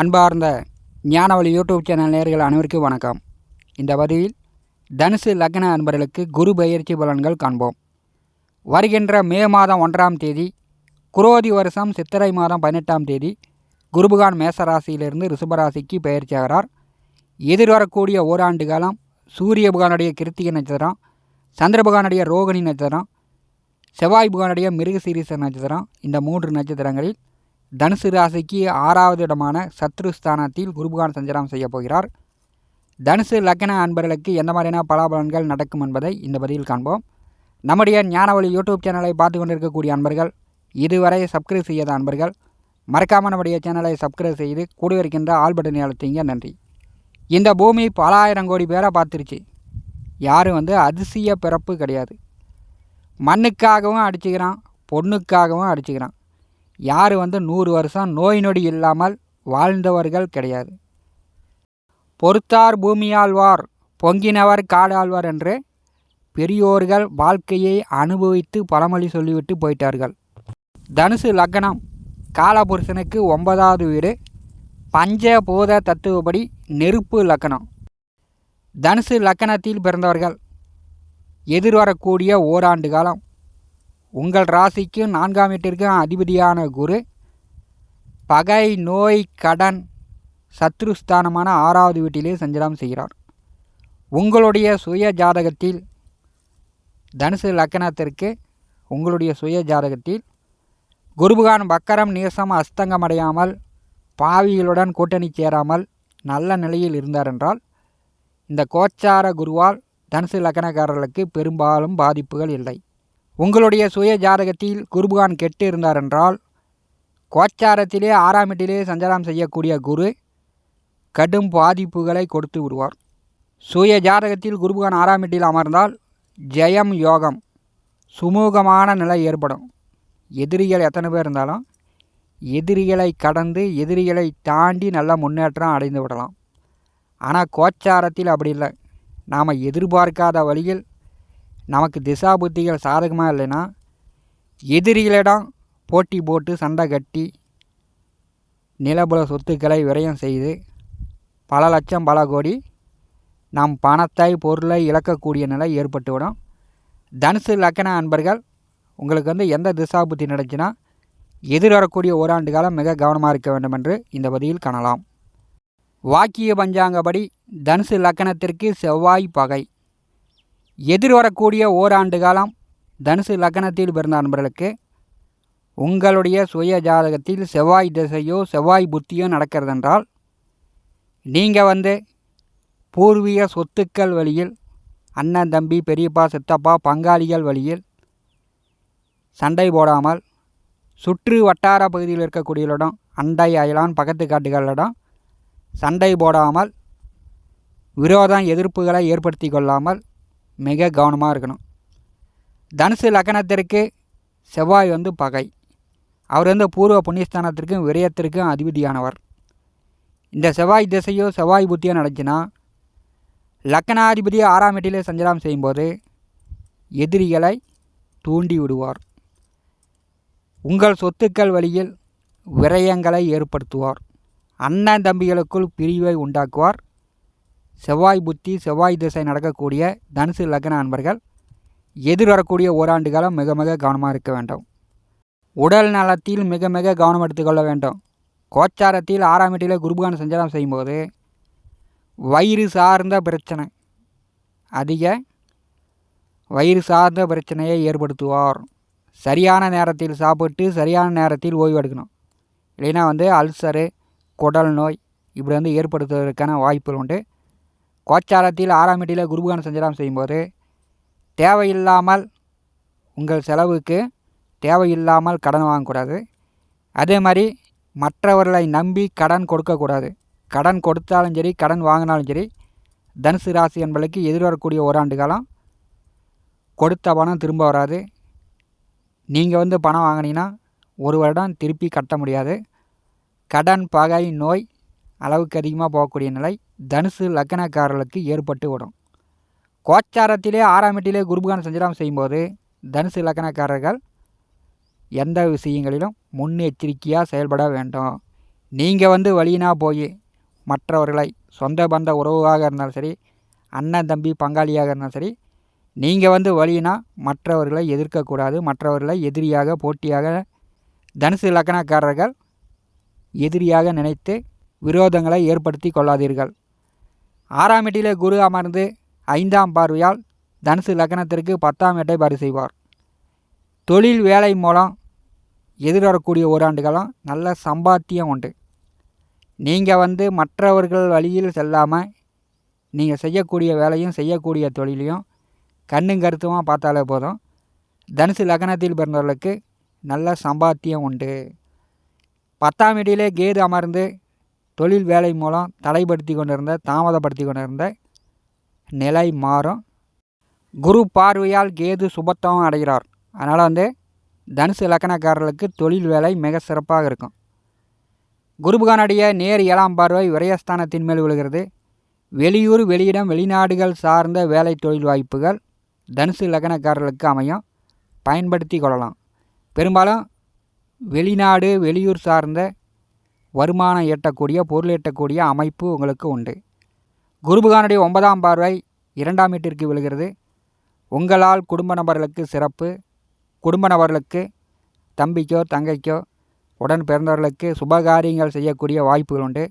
அன்பார்ந்த ஞானவழி YouTube channel நேர்கள் அனைவருக்கும் வணக்கம். இந்த பதிவில் தனுசு லக்ன அன்பர்களுக்கு குரு பயிற்சி பலன்கள் காண்போம். வருகின்ற மே மாதம் ஒன்றாம் தேதி குரோதி வருஷம் சித்திரை மாதம் பதினெட்டாம் தேதி குருபகான் மேசராசியிலிருந்து ரிஷபராசிக்கு பயிற்சியாகிறார் எதிர்வரக்கூடிய ஓராண்டு காலம் சூரிய புகானுடைய கிருத்திகை நட்சத்திரம் சந்திரபகானுடைய ரோகிணி நட்சத்திரம் செவ்வாய் புகானுடைய மிருகசீரிச நட்சத்திரம் இந்த மூன்று நட்சத்திரங்களில் தனுசு ராசிக்கு ஆறாவது இடமான சத்ருஸ்தானத்தில் குருபகான் சஞ்சாரம் செய்ய போகிறார். தனுசு லக்ன அன்பர்களுக்கு எந்த மாதிரியான பலாபலன்கள் நடக்கும் என்பதை இந்த பதிவில் காண்போம். நம்முடைய ஞானவழி யூடியூப் சேனலை பார்த்து கொண்டிருக்கக்கூடிய அன்பர்கள் இதுவரை சப்ஸ்கிரைப் செய்யாத அன்பர்கள் மறக்காமல் நம்முடைய சேனலை சப்ஸ்கிரைப் செய்து கூட இருக்கின்ற ஆல் பட்டனை அழுத்திங்க நன்றி. இந்த பூமி பல ஆயிரம் கோடி பேரை பார்த்துருச்சு. யாரும் வந்து அதிசய பிறப்பு கிடையாது. மண்ணுக்காகவும் அடிச்சுக்கிறான் பொண்ணுக்காகவும் அடிச்சுக்கிறான். யார் வந்து நூறு வருஷம் நோய் நொடி இல்லாமல் வாழ்ந்தவர்கள் கிடையாது. பொறுத்தார் பூமியாழ்வார் பொங்கினவர் காடாழ்வார் என்று பெரியோர்கள் வாழ்க்கையை அனுபவித்து பழமொழி சொல்லிவிட்டு போயிட்டார்கள். தனுசு லக்னம் காலபுருஷனுக்கு ஒன்பதாவது வீடு பஞ்சபூத தத்துவப்படி நெருப்பு லக்கணம் தனுசு லக்கணத்தில் பிறந்தவர்கள் எதிர்வரக்கூடிய ஓராண்டு காலம். உங்கள் ராசிக்கு நான்காம் வீட்டிற்கும் அதிபதியான குரு. பகை நோய் கடன் சத்ருஸ்தானமான ஆறாவது வீட்டிலே சஞ்சலம் செய்கிறார். உங்களுடைய சுய ஜாதகத்தில் தனுசு லக்கணத்திற்கு உங்களுடைய சுய ஜாதகத்தில் குருபகான் வக்கரம் நீசம் அஸ்தங்கம் அடையாமல் பாவிகளுடன் கூட்டணி சேராமல் நல்ல நிலையில் இருந்தார் என்றால் இந்த கோச்சார குருவால் தனுசு லக்கணக்காரர்களுக்கு பெரும்பாலும் பாதிப்புகள் இல்லை. உங்களுடைய சுய ஜாதகத்தில் குருபகான் கெட்டு இருந்தார் என்றால் கோச்சாரத்திலே ஆறாம் வீட்டிலே சஞ்சாரம் செய்யக்கூடிய குரு கடும் பாதிப்புகளை கொடுத்து விடுவார். சுய ஜாதகத்தில் குருபகான் ஆறாம் அமர்ந்தால் ஜெயம் யோகம் சுமூகமான நிலை ஏற்படும். எதிரிகள் எத்தனை பேர் இருந்தாலும் எதிரிகளை கடந்து எதிரிகளை தாண்டி நல்ல முன்னேற்றம் அடைந்து விடலாம். ஆனால் கோச்சாரத்தில் அப்படி இல்லை. நாம் எதிர்பார்க்காத வழியில் நமக்கு திசா புத்திகள் சாதகமாக இல்லைன்னா எதிரிகளிடம் போட்டி போட்டு சண்டை கட்டி நிலபுல சொத்துக்களை விரயம் செய்து பல லட்சம் பல கோடி நாம் பணத்தை பொருளை இழக்கக்கூடிய நிலை ஏற்பட்டுவிடும் தனுசு லக்கண அன்பர்கள் உங்களுக்கு வந்து எந்த திசா புத்தி நடந்துச்சுன்னா எதிர்வரக்கூடிய ஓராண்டு காலம் மிக கவனமாக இருக்க வேண்டும் என்று இந்த பதிவில் காணலாம். வாக்கிய பஞ்சாங்கப்படி தனுசு லக்கணத்திற்கு செவ்வாய் பகை. எதிர்வரக்கூடிய ஓராண்டு காலம் தனுசு லக்னத்தில் பிறந்த நண்பர்களுக்கு உங்களுடைய சுய ஜாதகத்தில் செவ்வாய் திசையோ செவ்வாய் புத்தியோ நடக்கிறதென்றால் நீங்கள் வந்து பூர்வீக சொத்துக்கள் வழியில் அண்ணன் தம்பி பெரியப்பா சித்தப்பா பங்காளிகள் வழியில் சண்டை போடாமல் சுற்று வட்டார பகுதியில் இருக்கக்கூடியவர்களிடம் அண்டை அயலான் பக்கத்து காட்டுகளிடம் சண்டை போடாமல் விரோதம் எதிர்ப்புகளை ஏற்படுத்தி கொள்ளாமல் மிக கவனமாக இருக்கணும். தனுசு லக்கணத்திற்கு செவ்வாய் வந்து பகை. அவர் வந்து பூர்வ புண்ணியஸ்தானத்திற்கும் விரயத்திற்கும் அதிபதியானவர். இந்த செவ்வாய் திசையோ செவ்வாய் புத்தியோ நடந்துச்சுன்னா லக்கணாதிபதி ஆறாம் எட்டிலே சஞ்சாரம் செய்யும்போது எதிரிகளை தூண்டி விடுவார். உங்கள் சொத்துக்கள் வழியில் விரயங்களை ஏற்படுத்துவார். அண்ணன் தம்பிகளுக்குள் பிரிவை உண்டாக்குவார். செவ்வாய் புத்தி செவ்வாய் திசை நடக்கக்கூடிய தனுசு லக்ன அன்பர்கள் எதிர்வரக்கூடிய ஓராண்டு காலம் மிக மிக கவனமாக இருக்க வேண்டும். உடல் நலத்தில் மிக மிக கவனம் எடுத்துக்கொள்ள வேண்டும். கோச்சாரத்தில் ஆறாம் வீட்டில் குருபகான சஞ்சாரம் செய்யும்போது வயிறு சார்ந்த பிரச்சனை. அதிக வயிறு சார்ந்த பிரச்சனையை ஏற்படுத்துவார். சரியான நேரத்தில் சாப்பிட்டு சரியான நேரத்தில் ஓய்வு எடுக்கணும். இல்லைன்னா வந்து அல்சரு குடல் நோய் இப்படி வந்து ஏற்படுத்துவதற்கான வாய்ப்புகள் உண்டு. கோச்சாரத்தில் ஆறாம் வீட்டில் குருபகான சஞ்சாரம் செய்யும்போது தேவையில்லாமல் உங்கள் செலவுக்கு தேவையில்லாமல் கடன் வாங்கக்கூடாது. அதே மாதிரி மற்றவர்களை நம்பி கடன் கொடுக்கக்கூடாது. கடன் கொடுத்தாலும் சரி கடன் வாங்கினாலும் சரி தனுசு ராசி என்பதற்கு எதிர்வரக்கூடிய ஓராண்டு காலம் கொடுத்த பணம் திரும்ப வராது. நீங்கள் வந்து பணம் வாங்கினீங்கன்னா ஒரு வருடம் திருப்பி கட்ட முடியாது. கடன் பகை நோய் அளவுக்கு அதிகமாக போகக்கூடிய நிலை தனுசு லக்கணக்காரர்களுக்கு ஏற்பட்டு விடும். கோச்சாரத்திலே ஆறாம் வீட்டிலே குருபகான் சஞ்சாரம் செய்யும்போது தனுசு லக்கணக்காரர்கள் எந்த விஷயங்களிலும் முன்னெச்சரிக்கையாக செயல்பட வேண்டும். நீங்கள் வந்து வழியினா போய் மற்றவர்களை சொந்த பந்த உறவாக இருந்தாலும் சரி அண்ணன் தம்பி பங்காளியாக இருந்தாலும் சரி நீங்கள் வந்து வழியினா மற்றவர்களை எதிர்க்கக்கூடாது மற்றவர்களை எதிரியாக போட்டியாக தனுசு லக்கணக்காரர்கள் எதிரியாக நினைத்து விரோதங்களை ஏற்படுத்தி கொள்ளாதீர்கள். ஆறாம் வீட்டிலே குரு அமர்ந்து ஐந்தாம் பார்வையால் தனுசு லக்னத்திற்கு பத்தாம் எட்டை பாரி செய்வார். தொழில் வேலை மூலம் எதிர்வரக்கூடிய ஓராண்டுகளும் நல்ல சம்பாத்தியம் உண்டு. நீங்கள் வந்து மற்றவர்கள் வழியில் செல்லாமல் நீங்கள் செய்யக்கூடிய வேலையும் செய்யக்கூடிய தொழிலையும் கண்ணும் கருத்துமாக பார்த்தாலே போதும். தனுசு லக்னத்தில் பிறந்தவர்களுக்கு நல்ல சம்பாத்தியம் உண்டு. பத்தாம் வீட்டிலே கேது அமர்ந்து தொழில் வேலை மூலம் தடைப்படுத்தி கொண்டிருந்த தாமதப்படுத்தி கொண்டிருந்த நிலை மாறும். குரு பார்வையால் கேது சுபத்தம் அடைகிறார். அதனால் வந்து தனுசு இலக்கணக்காரர்களுக்கு தொழில் வேலை மிக சிறப்பாக இருக்கும். குருபகானுடைய நேர் ஏழாம் பார்வை விரயஸ்தானத்தின் மேல் விழுகிறது. வெளியூர் வெளியிடம் வெளிநாடுகள் சார்ந்த வேலை தொழில் வாய்ப்புகள் தனுசு இலக்கணக்காரர்களுக்கு அமையும். பயன்படுத்தி கொள்ளலாம். பெரும்பாலும் வெளிநாடு வெளியூர் சார்ந்த வருமானம் ஈட்டக்கூடிய பொருள் ஈட்டக்கூடிய அமைப்பு உங்களுக்கு உண்டு. குருபகானுடைய ஒன்பதாம் பார்வை இரண்டாம் வீட்டிற்கு விழுகிறது. உங்களால் குடும்ப நபர்களுக்கு சிறப்பு. குடும்ப நபர்களுக்கு தம்பிக்கோ தங்கைக்கோ உடன் பிறந்தவர்களுக்கு சுபகாரியங்கள் செய்யக்கூடிய வாய்ப்புகள் உண்டு.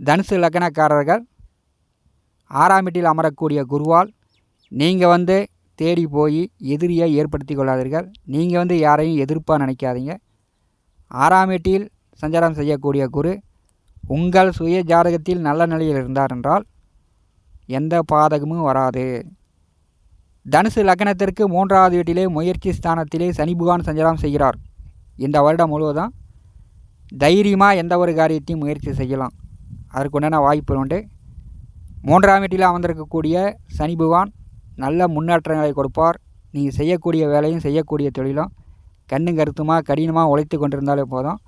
தனுசு லக்னக்காரர்கள் ஆறாம் வீட்டில் அமரக்கூடிய குருவால் நீங்கள் வந்து தேடி போய் எதிரியை ஏற்படுத்தி கொள்ளாதீர்கள். நீங்கள் வந்து யாரையும் எதிர்ப்பாக நினைக்காதீங்க. ஆறாம் வீட்டில் சஞ்சாரம் செய்யக்கூடிய குரு உங்கள் சுய ஜாதகத்தில் நல்ல நிலையில் இருந்தார் என்றால் எந்த பாதகமும் வராது. தனுசு லக்னத்திற்கு மூன்றாவது வீட்டிலே முயற்சி ஸ்தானத்திலே சனி புகான் சஞ்சாரம் செய்கிறார். இந்த வருடம் முழுவதும் தைரியமாக எந்த ஒரு காரியத்தையும் முயற்சி செய்யலாம். அதற்கு உண்டான வாய்ப்பு உண்டு. மூன்றாம் வீட்டில் அமர்ந்திருக்கக்கூடிய சனி புகான் நல்ல முன்னேற்றங்களை கொடுப்பார். நீங்கள் செய்யக்கூடிய வேலையும் செய்யக்கூடிய தொழிலும் கண்ணும் கருத்துமாக கடினமாக உழைத்து கொண்டிருந்தாலே போதும்.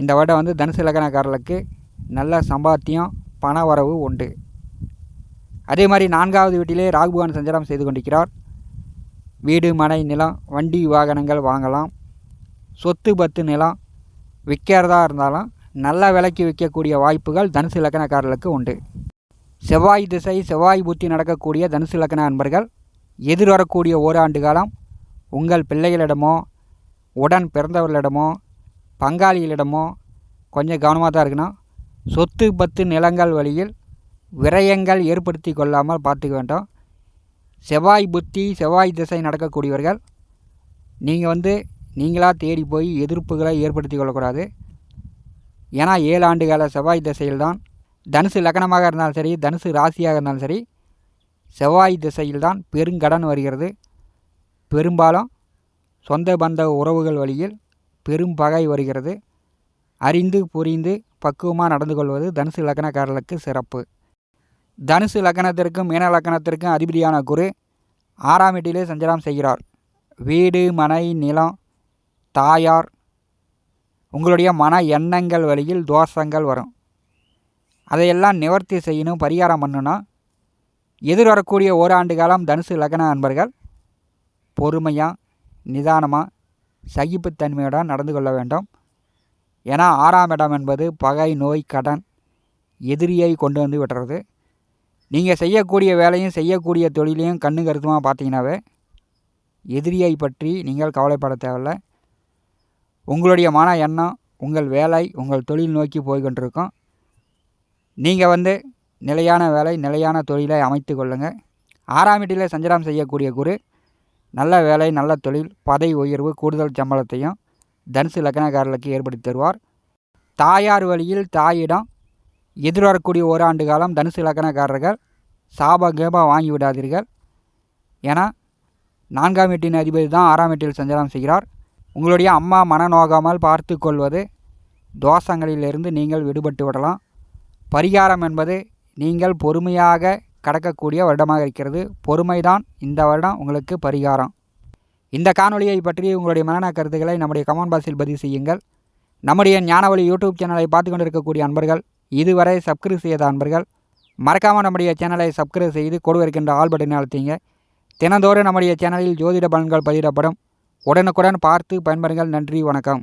இந்த வருடம் வந்து தனுசு லக்னக்காரர்களுக்கு நல்ல சம்பாத்தியம் பண வரவு உண்டு. அதே மாதிரி நான்காவது வீட்டிலே ராகுபவன் சஞ்சாரம் செய்து கொண்டிருக்கிறார். வீடு மனை நிலம் வண்டி வாகனங்கள் வாங்கலாம். சொத்து பத்து நிலம் விற்கிறதா இருந்தாலும் நல்ல விலைக்கு விற்கக்கூடிய வாய்ப்புகள் தனுசு லக்னக்காரர்களுக்கு உண்டு. செவ்வாய் திசை செவ்வாய் புத்தி நடக்கக்கூடிய தனுசு லக்ன அன்பர்கள் எதிர்வரக்கூடிய ஓராண்டு காலம் உங்கள் பிள்ளைகளிடமோ உடன் பிறந்தவர்களிடமோ பங்காளிகளிடமோ கொஞ்சம் கவனமாக தான் இருக்கணும். சொத்து பத்து நிலங்கள் வழியில் விரயங்கள் ஏற்படுத்தி கொள்ளாமல் பார்த்துக்க வேண்டும். செவ்வாய் புத்தி செவ்வாய் திசை நடக்கக்கூடியவர்கள் நீங்கள் வந்து நீங்களாக தேடி போய் எதிர்ப்புகளை ஏற்படுத்தி கொள்ளக்கூடாது. ஏன்னா ஏழு ஆண்டு கால செவ்வாய் திசையில்தான் தனுசு லக்னமாக இருந்தாலும் சரி தனுசு ராசியாக இருந்தாலும் சரி செவ்வாய் திசையில்தான் பெருங்கடன் வருகிறது. பெரும்பாலும் சொந்த பந்த உறவுகள் வழியில் பெரும் பகை வருகிறது. அறிந்து புரிந்து பக்குவமாக நடந்து கொள்வது தனுசு லக்னக்காரர்களுக்கு சிறப்பு. தனுசு லக்னத்திற்கும் மீன லக்னத்திற்கும் அதிபதியான குரு ஆறாம் வீட்டிலே சஞ்சாரம் செய்கிறார். வீடு மனை நிலம் தாயார் உங்களுடைய மன எண்ணங்கள் வழியில் தோஷங்கள் வரும். அதையெல்லாம் நிவர்த்தி செய்யணும் பரிகாரம் பண்ணணும் எதிர்வரக்கூடிய ஓராண்டு காலம் தனுசு லக்ன அன்பர்கள் பொறுமையாக நிதானமாக சகிப்புத்தன்மையுடன் நடந்து கொள்ள வேண்டும். ஏன்னா ஆறாம் இடம் என்பது பகை நோய் கடன் எதிரியை கொண்டு வந்து விடுறது. நீங்கள் செய்யக்கூடிய வேலையும் செய்யக்கூடிய தொழிலையும் கண்ணு கருத்துமாக பார்த்தீங்கன்னாவே எதிரியை பற்றி நீங்கள் கவலைப்பட தேவையில்லை. உங்களுடைய மன எண்ணம் உங்கள் வேலை உங்கள் தொழில் நோக்கி போய்கொண்டிருக்கும். நீங்கள் வந்து நிலையான வேலை நிலையான தொழிலை அமைத்து கொள்ளுங்கள் ஆறாம் வீட்டில் சஞ்சாரம் செய்யக்கூடிய குரு நல்ல வேலை நல்ல தொழில் பதவி உயர்வு கூடுதல் சம்பளத்தையும் தனுசு லக்னக்காரர்களுக்கு ஏற்படுத்தி தருவார். தாயார் வழியில் தாயிடம் எதிர்வரக்கூடிய ஓராண்டு காலம் தனுசு லக்னக்காரர்கள் சாப கேபம் வாங்கி விடாதீர்கள். ஏன்னா நான்காம் வீட்டின் அதிபதி தான் ஆறாம் வீட்டில் சஞ்சலம் செய்கிறார். உங்களுடைய அம்மா மனநோகாமல் பார்த்து கொள்வது தோஷங்களிலிருந்து நீங்கள் விடுபட்டு விடலாம். பரிகாரம் என்பது நீங்கள் பொறுமையாக கடக்கக்கூடிய வருடமாக இருக்கிறது. பொறுமைதான் இந்த வருடம் உங்களுக்கு பரிகாரம். இந்த காணொலியை பற்றி உங்களுடைய மரண கருத்துக்களை நம்முடைய கமெண்ட் பாக்ஸில் பதிவு செய்யுங்கள். நம்முடைய ஞானவழி யூடியூப் சேனலை பார்த்து கொண்டிருக்கக்கூடிய அன்பர்கள் இதுவரை சப்ஸ்கிரைப் செய்யாத அன்பர்கள் மறக்காமல் நம்முடைய சேனலை சப்ஸ்கிரைப் செய்து கொடுவிருக்கின்ற ஆல் பட்டனை அழுத்திங்க. தினந்தோறும் நம்முடைய சேனலில் ஜோதிட பலன்கள் பதிவிடப்படும். உடனுக்குடன் பார்த்து பயன்பெறுங்கள். நன்றி வணக்கம்.